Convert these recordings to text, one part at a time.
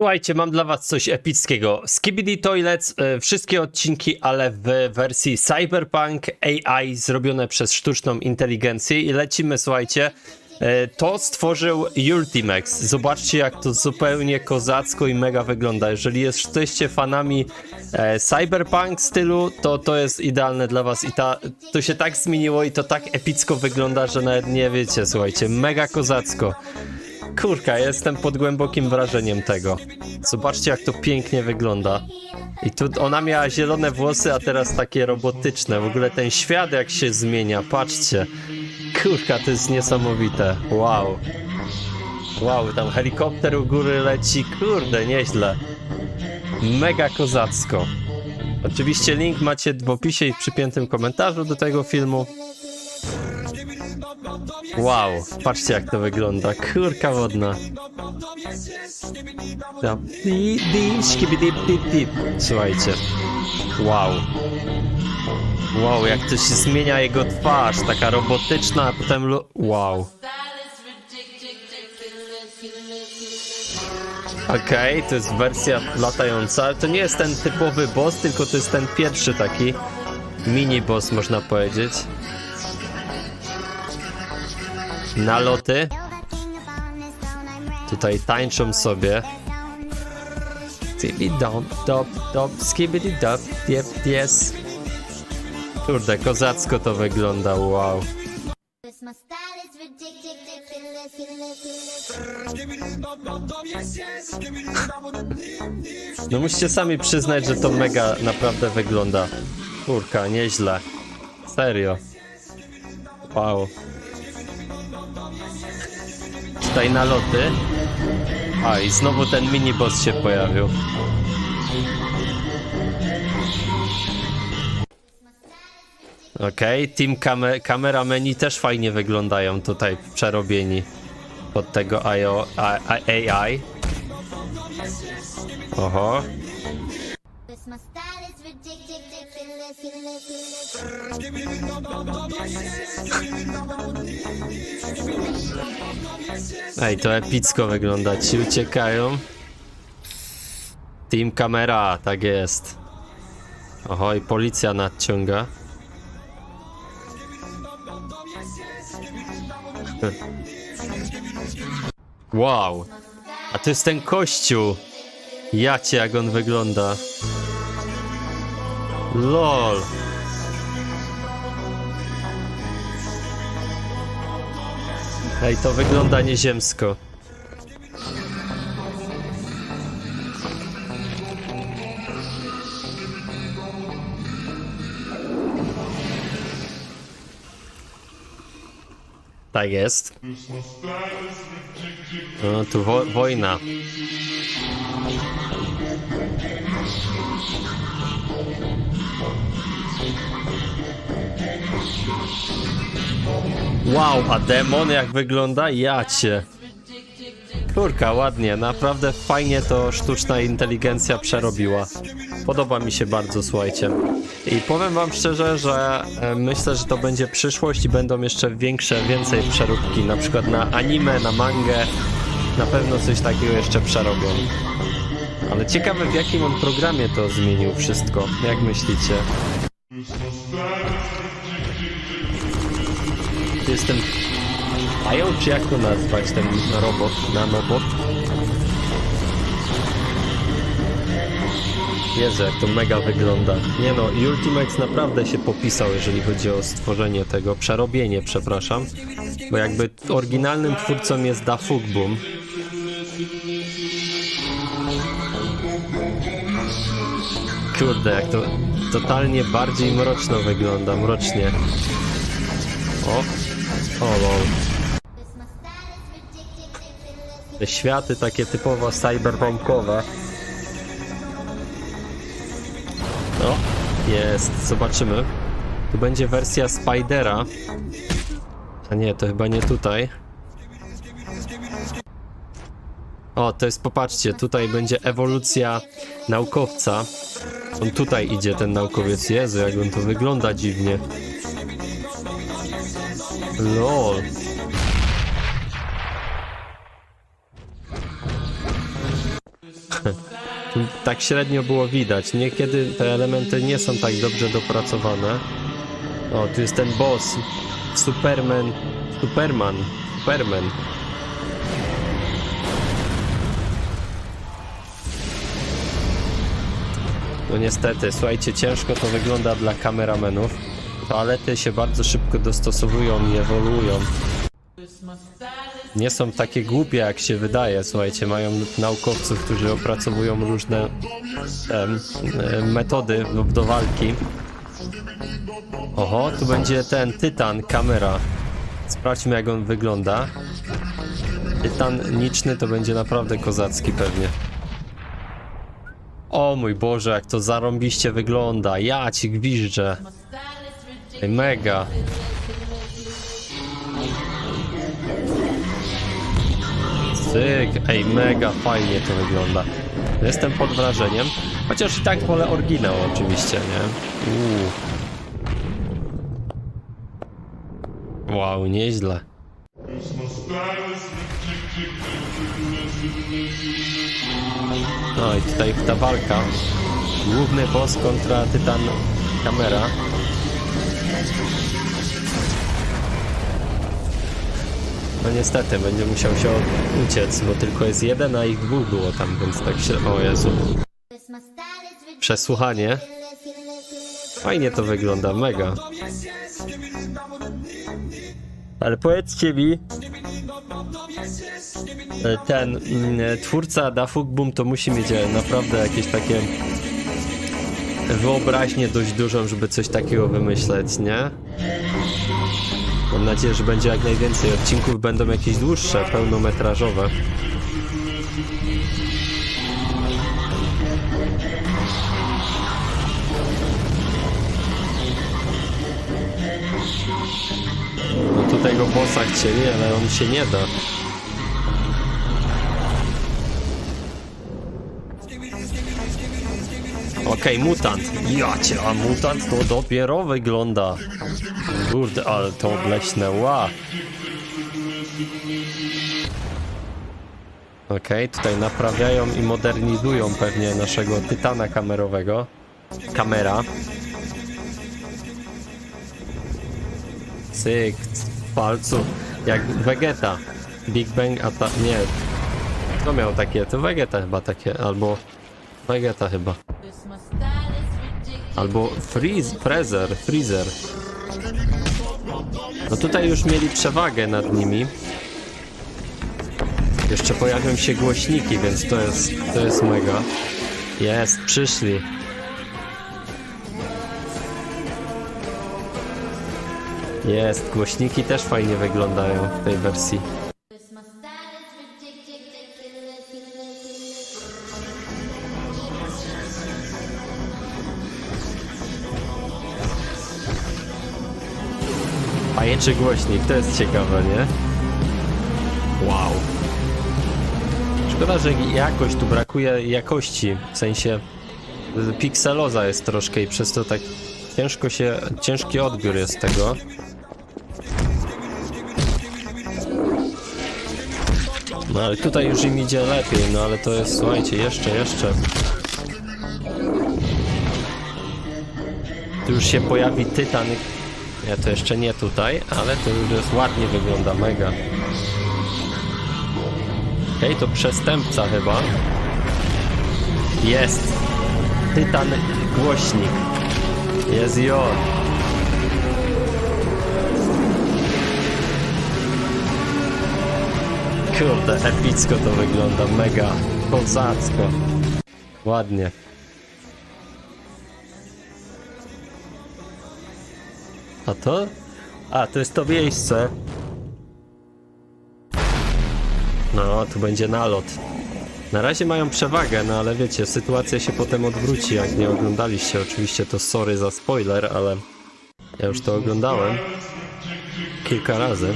Słuchajcie, mam dla was coś epickiego. Skibidi Toilets, e, wszystkie odcinki, ale w wersji Cyberpunk AI zrobione przez sztuczną inteligencję i lecimy, słuchajcie. e, To stworzył Ultimax. Zobaczcie, jak to zupełnie kozacko i mega wygląda. Jeżeli jesteście fanami e, Cyberpunk stylu, to to jest idealne dla was i ta, to się tak zmieniło i to tak epicko wygląda, że nawet nie wiecie, słuchajcie, mega kozacko. Kurka, jestem pod głębokim wrażeniem tego. Zobaczcie, jak to pięknie wygląda. I tu ona miała zielone włosy, a teraz takie robotyczne. W ogóle ten świat, jak się zmienia, patrzcie. Kurka, to jest niesamowite. Wow. Wow, tam helikopter u góry leci. Kurde, nieźle. Mega kozacko. Oczywiście link macie w opisie i w przypiętym komentarzu do tego filmu. Wow, patrzcie jak to wygląda. Kurka wodna. Słuchajcie. Wow. Wow, jak to się zmienia jego twarz, taka robotyczna, a potem wow. Okej, to jest wersja latająca, ale to nie jest ten typowy boss, tylko to jest ten pierwszy taki mini boss, można powiedzieć. Naloty. Tutaj tańczą sobie. Skibidi dop, dop, dop, skibidi yes. Kurde, kozacko to wygląda, wow. No musicie sami przyznać, że to mega naprawdę wygląda. Kurka, nieźle. Serio. Wow. Tutaj naloty. A i znowu ten mini boss się pojawił. Okej, team kame kamerameni też fajnie wyglądają tutaj przerobieni pod tego IO, AI. Oho, Ej, to epicko wygląda. Ci uciekają. Team kamera, tak jest. Oho, i policja nadciąga. Wow. A to jest ten kościół. Jacie, jak on wygląda. LOL. Ej, to wygląda nieziemsko. Tak jest. No, tu wo wojna. Wow, a demon jak wygląda? Jacie. Kurka, ładnie, naprawdę fajnie to sztuczna inteligencja przerobiła. Podoba mi się bardzo, słuchajcie. I powiem wam szczerze, że e, myślę, że to będzie przyszłość i będą jeszcze większe, więcej przeróbki, na przykład na anime, na mangę. Na pewno coś takiego jeszcze przerobią. Ale ciekawe w jakim on programie to zmienił wszystko. Jak myślicie? Jestem Mają, czy jak to nazwać, ten robot, nanobot? Jezu, jak to mega wygląda. Nie no, Ultimax naprawdę się popisał, jeżeli chodzi o stworzenie tego, przerobienie, przepraszam. Bo jakby oryginalnym twórcą jest Dafuk Boom. Kurde, jak to totalnie bardziej mroczno wygląda, mrocznie. O, o lol. Te światy takie typowo cyberpunkowe. No, jest, zobaczymy. Tu będzie wersja Spidera. A nie, to chyba nie tutaj. O, to jest, popatrzcie, tutaj będzie ewolucja naukowca. On tutaj idzie, ten naukowiec. Jezu, jak on to wygląda dziwnie. LOL. Tak średnio było widać. Niekiedy te elementy nie są tak dobrze dopracowane. O, tu jest ten boss. Superman. Superman. Superman. No niestety, słuchajcie, ciężko to wygląda dla kameramenów. Toalety się bardzo szybko dostosowują i ewoluują. Nie są takie głupie jak się wydaje, słuchajcie, mają naukowców, którzy opracowują różne em, metody do walki. Oho, tu będzie ten tytan, kamera. Sprawdźmy jak on wygląda. Tytan niczny to będzie naprawdę kozacki pewnie. O mój Boże, jak to zarąbiście wygląda. Ja ci gwiżdżę. Ej, mega. Cyk, ej, mega fajnie to wygląda. Jestem pod wrażeniem. Chociaż i tak wolę oryginał oczywiście, nie? Uuu. Wow, nieźle. No i tutaj ta walka. Główny boss kontra Tytan Kamera. No niestety, będzie musiał się uciec, bo tylko jest jeden, a ich dwóch było tam, więc tak się... O Jezu. Przesłuchanie. Fajnie to wygląda, mega. Ale powiedzcie mi, ten mm, twórca Da Fug Boom to musi mieć e, naprawdę jakieś takie wyobraźnię dość dużą, żeby coś takiego wymyśleć, nie? Mam nadzieję, że będzie jak najwięcej odcinków, będą jakieś dłuższe, pełnometrażowe. No tutaj go bossa chcieli, ale on się nie da. Okej, mutant. Ja cię, a mutant to dopiero wygląda. Kurde, ale to obleśne, ła. Okej, tutaj naprawiają i modernizują pewnie naszego tytana kamerowego. Kamera. Cyk, w palcu. Jak Vegeta. Big Bang, a ta... nie. Kto miał takie? To Vegeta chyba takie, albo... Vegeta chyba. Albo Freeze, Freezer, Freezer. No tutaj już mieli przewagę nad nimi. Jeszcze pojawią się głośniki, więc to jest, to jest mega. Jest, przyszli. Jest, głośniki też fajnie wyglądają w tej wersji. Pajęczy głośnik, to jest ciekawe, nie? Wow. Szkoda, że jakoś tu brakuje jakości, w sensie y, pikseloza jest troszkę i przez to tak ciężko się, ciężki odbiór jest tego. No ale tutaj już im idzie lepiej, no ale to jest, słuchajcie, jeszcze, jeszcze. Tu już się pojawi Tytan. Nie, to jeszcze nie tutaj, ale to już jest ładnie wygląda, mega. Okej, to przestępca chyba. Jest. Tytan głośnik. Jest jo. Kurde, epicko to wygląda, mega. Kozacko. Ładnie. A to? A, to jest to miejsce. No, tu będzie nalot. Na razie mają przewagę, no ale wiecie, sytuacja się potem odwróci, jak nie oglądaliście. Oczywiście to sorry za spoiler, ale ja już to oglądałem kilka razy.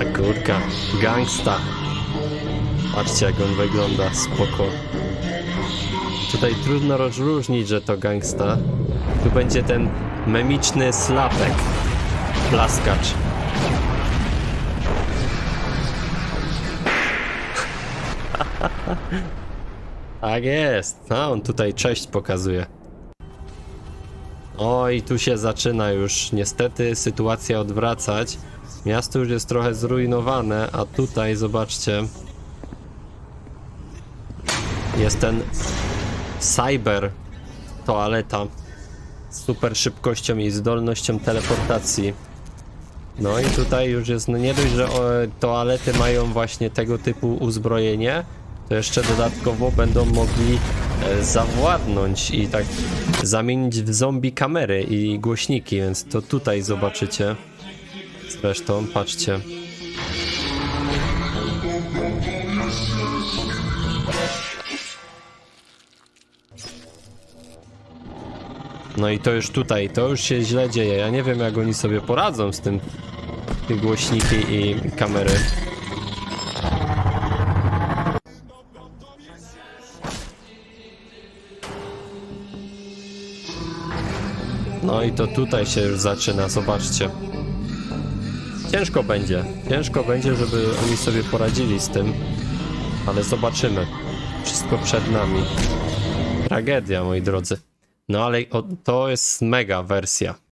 A kurka, gangsta. Patrzcie jak on wygląda, spoko. Tutaj trudno rozróżnić, że to gangsta. Tu będzie ten memiczny slapek. Plaskacz. Tak jest. A on tutaj cześć pokazuje. Oj, tu się zaczyna już niestety sytuacja odwracać. Miasto już jest trochę zrujnowane, a tutaj zobaczcie. Jest ten cyber toaleta super szybkością i zdolnością teleportacji. No i tutaj już jest, no nie dość, że toalety mają właśnie tego typu uzbrojenie, to jeszcze dodatkowo będą mogli e, zawładnąć i tak zamienić w zombie kamery i głośniki, więc to tutaj zobaczycie. Zresztą, patrzcie. No i to już tutaj, to już się źle dzieje. Ja nie wiem, jak oni sobie poradzą z tym te głośniki i kamery. No i to tutaj się już zaczyna, zobaczcie. Ciężko będzie, ciężko będzie, żeby oni sobie poradzili z tym, ale zobaczymy. Wszystko przed nami. Tragedia, moi drodzy. No ale to jest mega wersja.